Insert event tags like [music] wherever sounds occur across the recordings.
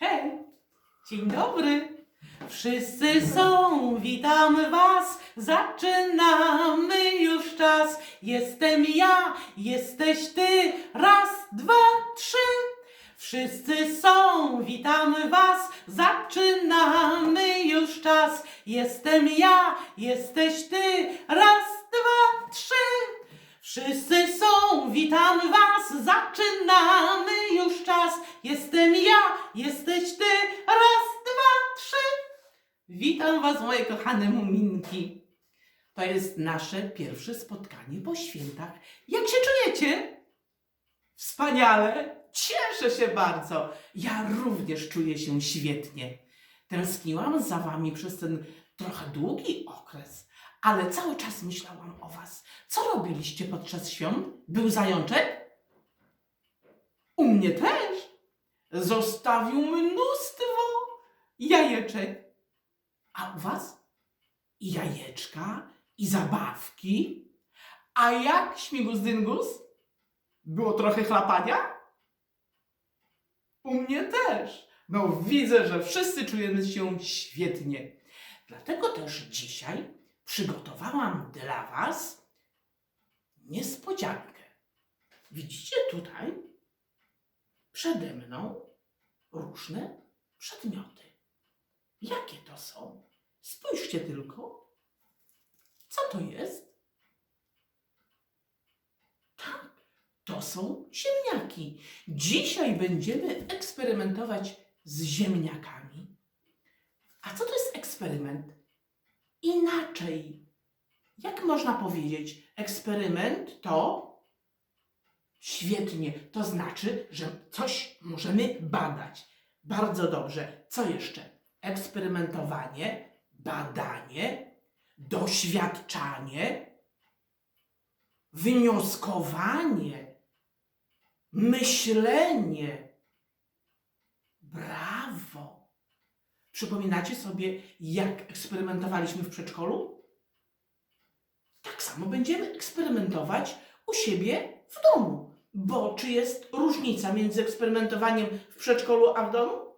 Hej, dzień dobry. Wszyscy są, witamy was, zaczynamy już czas. Jestem ja, jesteś ty, raz, dwa, trzy. Wszyscy są, witamy was, zaczynamy już czas. Jestem ja, jesteś ty, raz, dwa, trzy. Wszyscy są, witamy was, zaczynamy już czas. Jestem ja, jesteś ty, raz, dwa, trzy. Witam was, moje kochane muminki. To jest nasze pierwsze spotkanie po świętach. Jak się czujecie? Wspaniale, cieszę się bardzo. Ja również czuję się świetnie. Tęskniłam za wami przez ten trochę długi okres, ale cały czas myślałam o was. Co robiliście podczas świąt? Był zajączek? U mnie też. Zostawił mnóstwo jajeczek. A u was? I jajeczka, i zabawki. A jak śmigus dyngus? Było trochę chlapania? U mnie też. No widzę, że wszyscy czujemy się świetnie. Dlatego też dzisiaj przygotowałam dla Was niespodziankę. Widzicie tutaj przede mną różne przedmioty. Jakie to są? Spójrzcie tylko. Co to jest? Tak, to są ziemniaki. Dzisiaj będziemy eksperymentować z ziemniakami. A co to jest eksperyment? Inaczej. Jak można powiedzieć? Eksperyment to świetnie. To znaczy, że coś możemy badać. Bardzo dobrze. Co jeszcze? Eksperymentowanie, badanie, doświadczanie, wnioskowanie, myślenie. Brawo! Przypominacie sobie, jak eksperymentowaliśmy w przedszkolu? Tak samo będziemy eksperymentować u siebie w domu. Bo czy jest różnica między eksperymentowaniem w przedszkolu a w domu?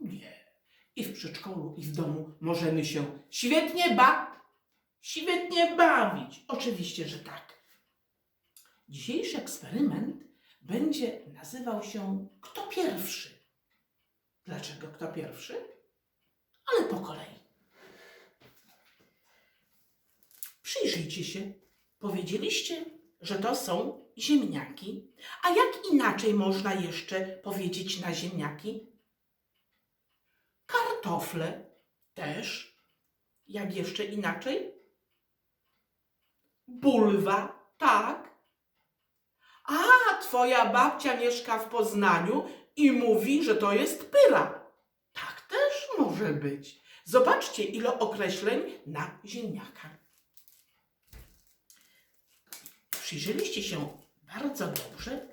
Nie. I w przedszkolu, i w domu możemy się świetnie ba świetnie bawić. Oczywiście, że tak. Dzisiejszy eksperyment będzie nazywał się Kto pierwszy? Dlaczego kto pierwszy? Ale po kolei. Przyjrzyjcie się. Powiedzieliście, że to są ziemniaki. A jak inaczej można jeszcze powiedzieć na ziemniaki? Kartofle też. Jak jeszcze inaczej? Bulwa, tak. A, twoja babcia mieszka w Poznaniu i mówi, że to jest pyra. Może być. Zobaczcie, ile określeń na ziemniakach. Przyjrzeliście się bardzo dobrze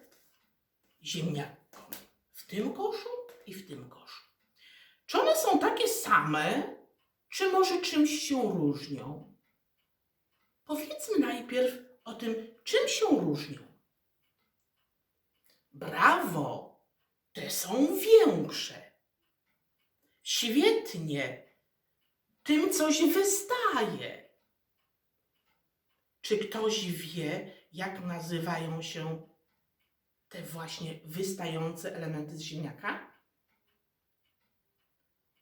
ziemniakom w tym koszu i w tym koszu. Czy one są takie same, czy może czymś się różnią? Powiedzmy najpierw o tym, czym się różnią. Brawo! Te są większe. Świetnie! Tym coś wystaje. Czy ktoś wie, jak nazywają się te właśnie wystające elementy z ziemniaka?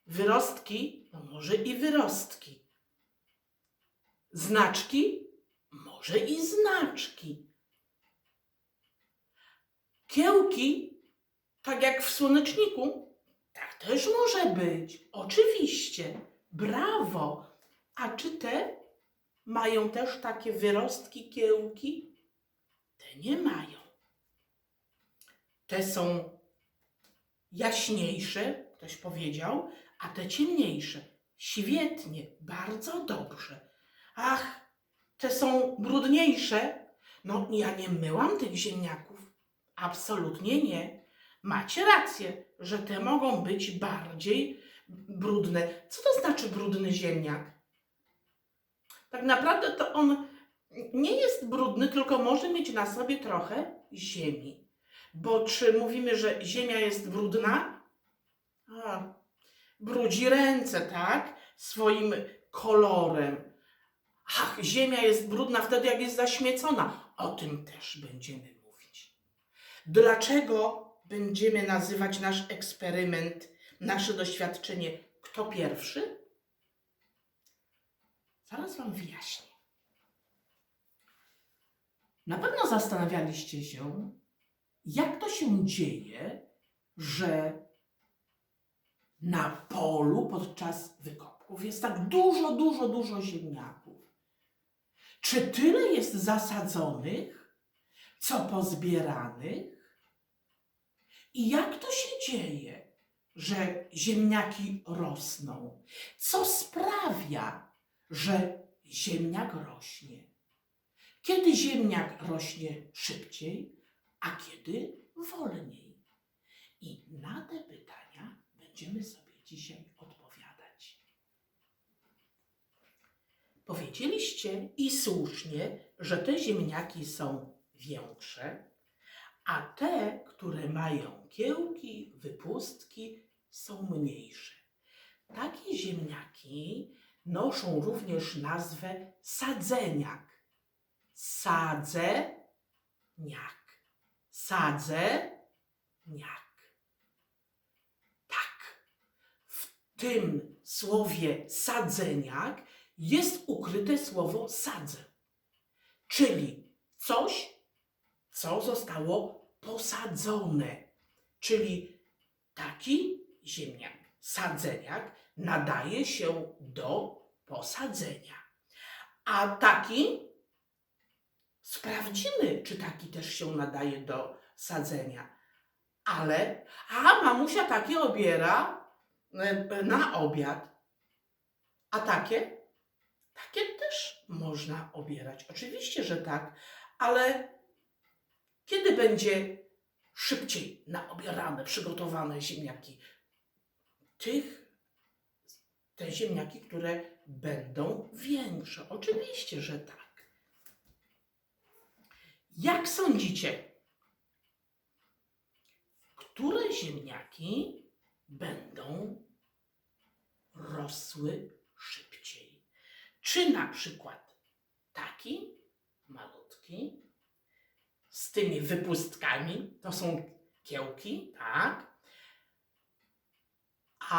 Wyrostki? No może i wyrostki. Znaczki? Może i znaczki. Kiełki? Tak jak w słoneczniku? Też może być. Oczywiście. Brawo. A czy te mają też takie wyrostki, kiełki? Te nie mają. Te są jaśniejsze, ktoś powiedział, a te ciemniejsze. Świetnie, bardzo dobrze. Ach, te są brudniejsze. No, ja nie myłam tych ziemniaków. Absolutnie nie. Macie rację, że te mogą być bardziej brudne. Co to znaczy brudny ziemniak? Tak naprawdę to on nie jest brudny, tylko może mieć na sobie trochę ziemi. Bo czy mówimy, że ziemia jest brudna? A, brudzi ręce, tak? Swoim kolorem. Ach, ziemia jest brudna wtedy, jak jest zaśmiecona. O tym też będziemy mówić. Dlaczego będziemy nazywać nasz eksperyment, nasze doświadczenie kto pierwszy? Zaraz Wam wyjaśnię. Na pewno zastanawialiście się, jak to się dzieje, że na polu podczas wykopków jest tak dużo, dużo, dużo ziemniaków. Czy tyle jest zasadzonych, co pozbieranych? I jak to się dzieje, że ziemniaki rosną? Co sprawia, że ziemniak rośnie? Kiedy ziemniak rośnie szybciej, a kiedy wolniej? I na te pytania będziemy sobie dzisiaj odpowiadać. Powiedzieliście i słusznie, że te ziemniaki są większe, a te, które mają kiełki, wypustki, są mniejsze. Takie ziemniaki noszą również nazwę sadzeniak. Sadzeniak. Sadzeniak. Tak. W tym słowie sadzeniak jest ukryte słowo sadzę, czyli coś, co zostało posadzone. Czyli taki ziemniak, sadzeniak, nadaje się do posadzenia. A taki sprawdzimy, czy taki też się nadaje do sadzenia. Ale, a mamusia takie obiera e, na obiad. A takie? Takie też można obierać. Oczywiście, że tak, ale kiedy będzie szybciej naobierane, przygotowane ziemniaki? Tych, te ziemniaki, które będą większe. Oczywiście, że tak. Jak sądzicie, które ziemniaki będą rosły szybciej? Czy na przykład taki malutki z tymi wypustkami, to są kiełki, tak? A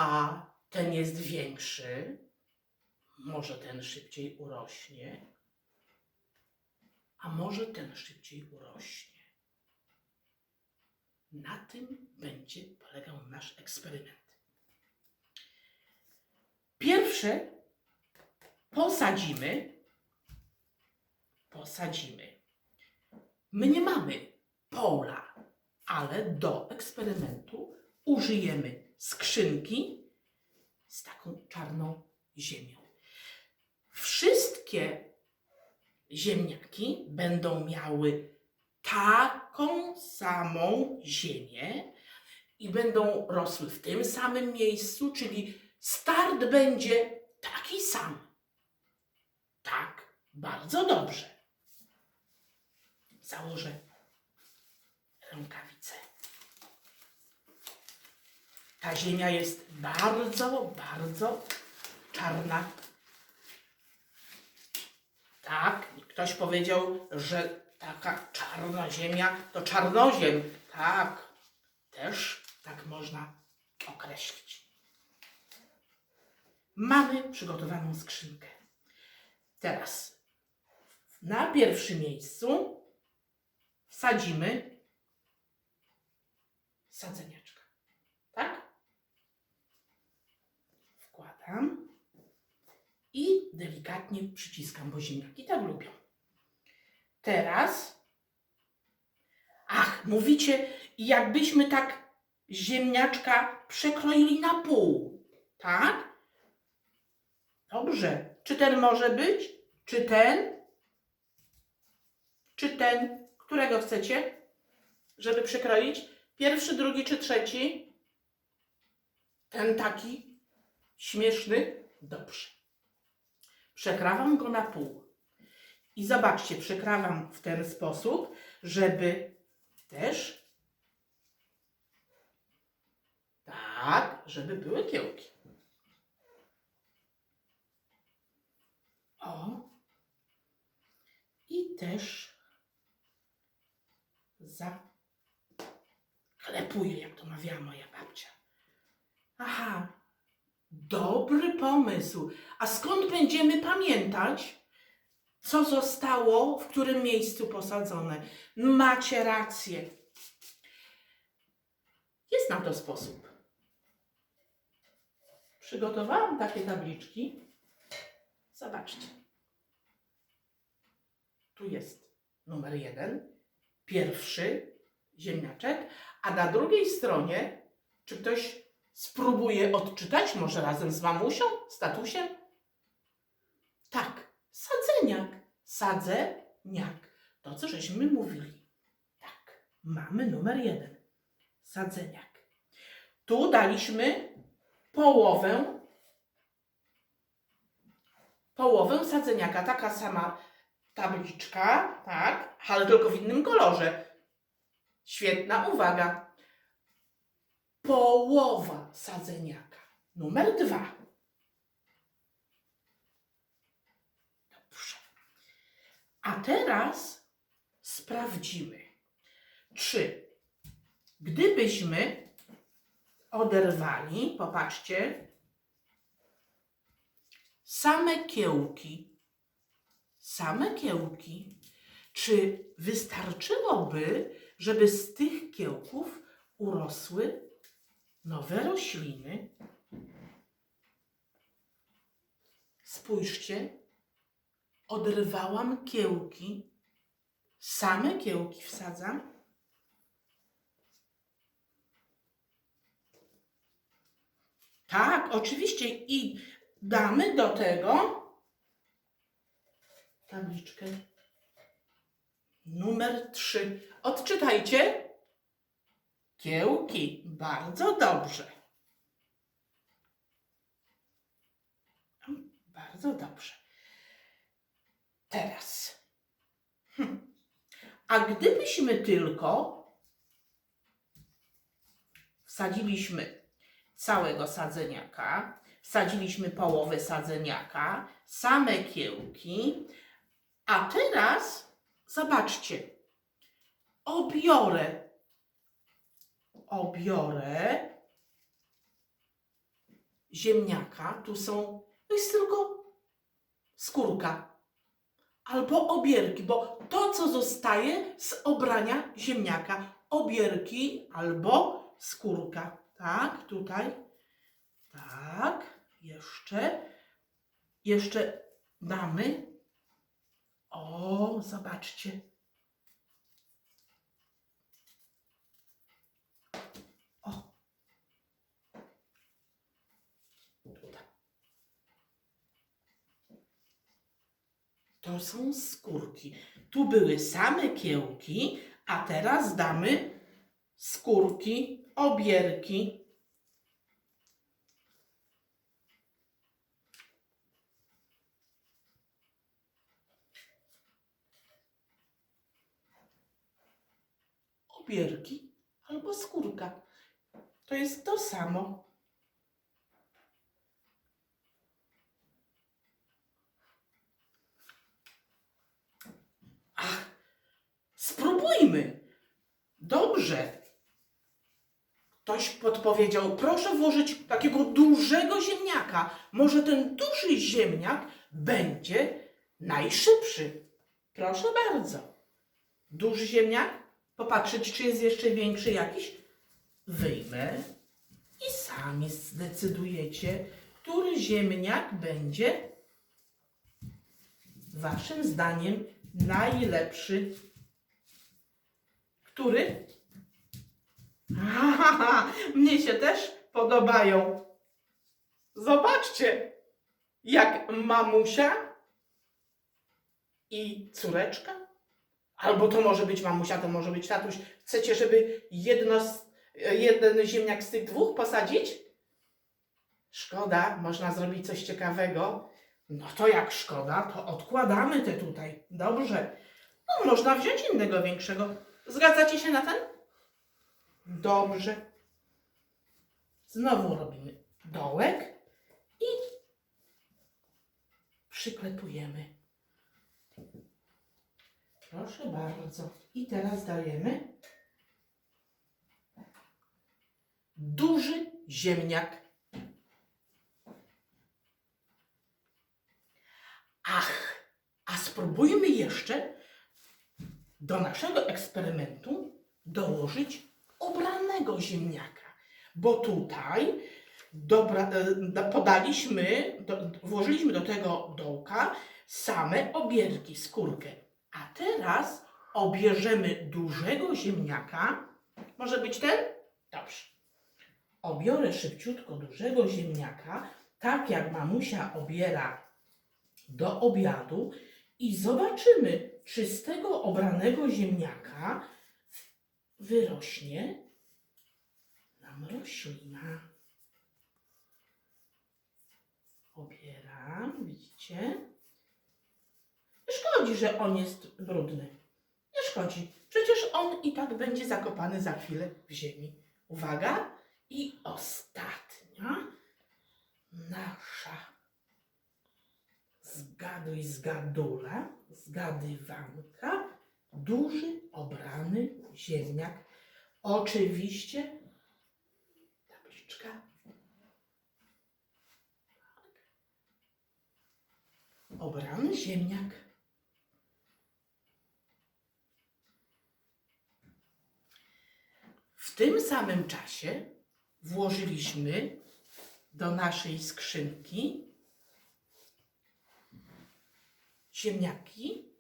ten jest większy, może ten szybciej urośnie, a może ten szybciej urośnie. Na tym będzie polegał nasz eksperyment. Pierwsze posadzimy, posadzimy. My nie mamy pola, ale do eksperymentu użyjemy skrzynki z taką czarną ziemią. Wszystkie ziemniaki będą miały taką samą ziemię i będą rosły w tym samym miejscu, czyli start będzie taki sam. Tak, bardzo dobrze. Założę rękawice. Ta ziemia jest bardzo, bardzo czarna. Tak, ktoś powiedział, że taka czarna ziemia to czarnoziem. Tak, też tak można określić. Mamy przygotowaną skrzynkę. Teraz na pierwszym miejscu wsadzimy sadzeniaczka. Tak? Wkładam i delikatnie przyciskam, bo ziemniaki tak lubią. Teraz, ach, mówicie, jakbyśmy tak ziemniaczka przekroili na pół, tak? Dobrze. Czy ten może być? Czy ten? Czy ten? Którego chcecie, żeby przekroić? Pierwszy, drugi czy trzeci? Ten taki śmieszny? Dobrze. Przekrawam go na pół. I zobaczcie, przekrawam w ten sposób, żeby też Tak, żeby były kiełki. O. I też zaklepuję, jak to mawiała moja babcia. Aha, dobry pomysł. A skąd będziemy pamiętać, co zostało w którym miejscu posadzone? Macie rację. Jest na to sposób. Przygotowałam takie tabliczki. Zobaczcie. Tu jest numer jeden, pierwszy ziemniaczek, a na drugiej stronie, czy ktoś spróbuje odczytać, może razem z mamusią, z? Tak, sadzeniak, sadzeniak. To, co żeśmy mówili. Tak, mamy numer jeden, sadzeniak. Tu daliśmy połowę, połowę sadzeniaka, taka sama tabliczka, tak, ale tylko w innym kolorze. Świetna uwaga. Połowa sadzeniaka. Numer dwa. Dobrze. A teraz sprawdzimy, czy gdybyśmy oderwali, popatrzcie, same kiełki, same kiełki, czy wystarczyłoby, żeby z tych kiełków urosły nowe rośliny? Spójrzcie, oderwałam kiełki, same kiełki wsadzam. Tak, oczywiście i damy do tego tabliczkę numer 3. Odczytajcie. Kiełki. Bardzo dobrze. Bardzo dobrze. Teraz. Hm. A gdybyśmy tylko wsadziliśmy całego sadzeniaka, wsadziliśmy połowę sadzeniaka, same kiełki, a teraz zobaczcie, obiorę, obiorę ziemniaka, tu są, to jest tylko skórka. Albo obierki, bo to, co zostaje z obrania ziemniaka, obierki albo skórka, tak, tutaj, tak, jeszcze, jeszcze damy, o, zobaczcie, o, tutaj. To są skórki. Tu były same kiełki, a teraz damy skórki, obierki. Obierki albo skórka. To jest to samo. Ach, spróbujmy. Dobrze. Ktoś podpowiedział, proszę włożyć takiego dużego ziemniaka. Może ten duży ziemniak będzie najszybszy. Proszę bardzo. Duży ziemniak? Popatrzeć, czy jest jeszcze większy jakiś? Wyjmę i sami zdecydujecie, który ziemniak będzie waszym zdaniem najlepszy. Który? Ahaha, [laughs] mnie się też podobają. Zobaczcie, jak mamusia i córeczka. Albo to może być mamusia, to może być tatuś. Chcecie, żeby jedno jeden ziemniak z tych dwóch posadzić? Szkoda, można zrobić coś ciekawego. No to jak szkoda, to odkładamy te tutaj. Dobrze. No można wziąć innego większego. Zgadzacie się na ten? Dobrze. Znowu robimy dołek i przyklepujemy. Proszę bardzo. I teraz dajemy duży ziemniak. Ach, a spróbujmy jeszcze do naszego eksperymentu dołożyć obranego ziemniaka, bo tutaj dobra, e, da- podaliśmy, do, włożyliśmy do tego dołka same obierki, skórkę. A teraz obierzemy dużego ziemniaka. Może być ten? Dobrze. Obiorę szybciutko dużego ziemniaka, tak jak mamusia obiera do obiadu i zobaczymy, czy z tego obranego ziemniaka wyrośnie nam roślina. Obieram, widzicie? Nie szkodzi, że on jest brudny. Nie szkodzi. Przecież on i tak będzie zakopany za chwilę w ziemi. Uwaga. I ostatnia nasza zgaduj zgadula, zgadywanka, duży obrany ziemniak. Oczywiście tabliczka. Obrany ziemniak. W tym samym czasie włożyliśmy do naszej skrzynki ziemniaki,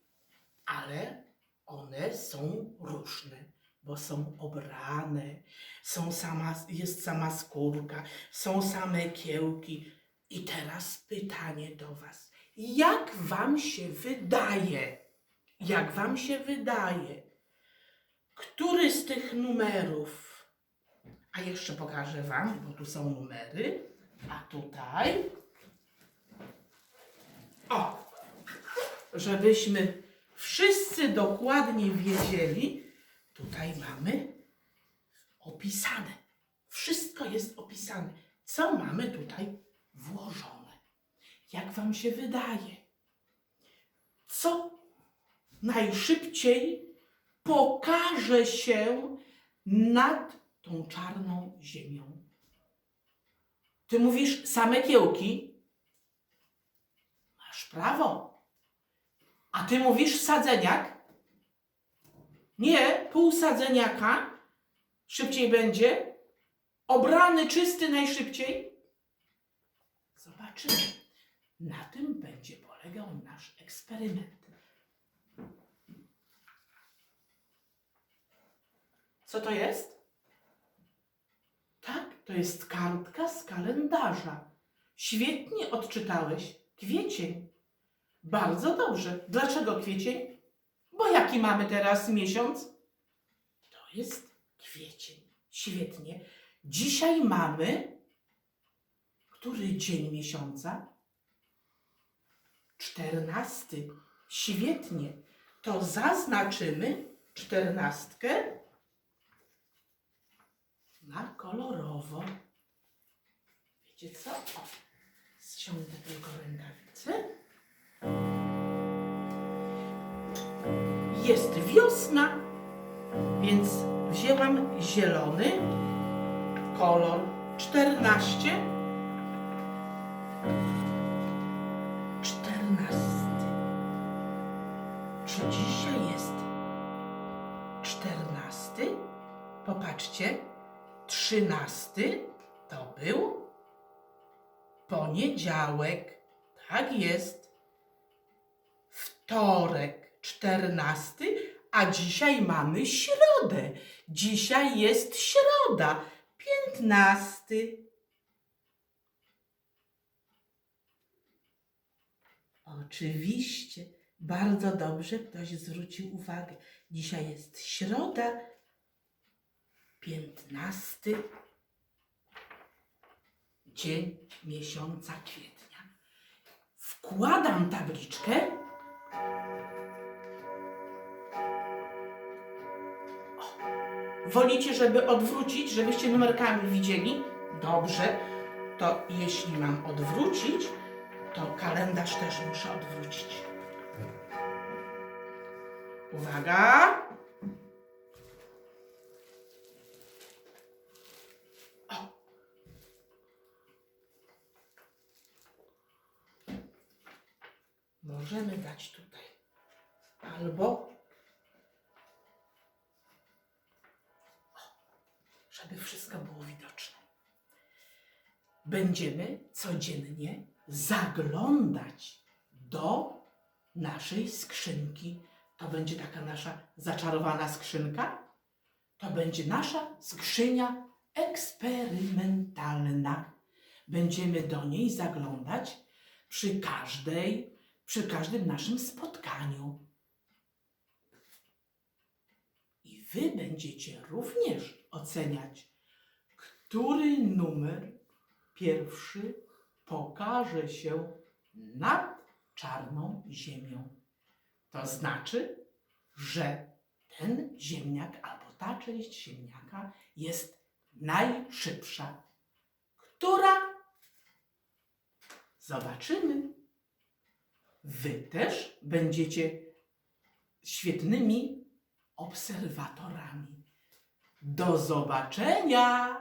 ale one są różne, bo są obrane, są sama, jest sama skórka, są same kiełki. I teraz pytanie do Was. Jak Wam się wydaje, jak Wam się wydaje, który z tych numerów, a jeszcze pokażę Wam, bo tu są numery, a tutaj, o, żebyśmy wszyscy dokładnie wiedzieli, tutaj mamy opisane. Wszystko jest opisane. Co mamy tutaj włożone? Jak Wam się wydaje? Co najszybciej pokaże się nad tą czarną ziemią? Ty mówisz same kiełki? Masz prawo. A ty mówisz sadzeniak? Nie, pół sadzeniaka. Szybciej będzie. Obrany czysty najszybciej. Zobaczymy. Na tym będzie polegał nasz eksperyment. Co to jest? Tak, to jest kartka z kalendarza. Świetnie odczytałeś. Kwiecień. Bardzo dobrze. Dlaczego kwiecień? Bo jaki mamy teraz miesiąc? To jest kwiecień. Świetnie. Dzisiaj mamy. Który dzień miesiąca? Czternasty. Świetnie. To zaznaczymy czternastkę na kolorowo. Wiecie co? O, ściągnę tylko rękawice. Jest wiosna, więc wzięłam zielony kolor 14. 14. poniedziałek. Tak jest. Wtorek, 14, a dzisiaj mamy środę. Dzisiaj jest środa, 15. Oczywiście, bardzo dobrze ktoś zwrócił uwagę. Dzisiaj jest środa, 15 dzień miesiąca kwietnia. Wkładam tabliczkę. O, wolicie, żeby odwrócić, żebyście numerkami widzieli? Dobrze, to jeśli mam odwrócić, to kalendarz też muszę odwrócić. Uwaga! Możemy dać tutaj. Albo. Żeby wszystko było widoczne. Będziemy codziennie zaglądać do naszej skrzynki. To będzie taka nasza zaczarowana skrzynka. To będzie nasza skrzynia eksperymentalna. Będziemy do niej zaglądać przy każdej, przy każdym naszym spotkaniu. I wy będziecie również oceniać, który numer pierwszy pokaże się nad czarną ziemią. To znaczy, że ten ziemniak albo ta część ziemniaka jest najszybsza. Która? Zobaczymy. Wy też będziecie świetnymi obserwatorami. Do zobaczenia!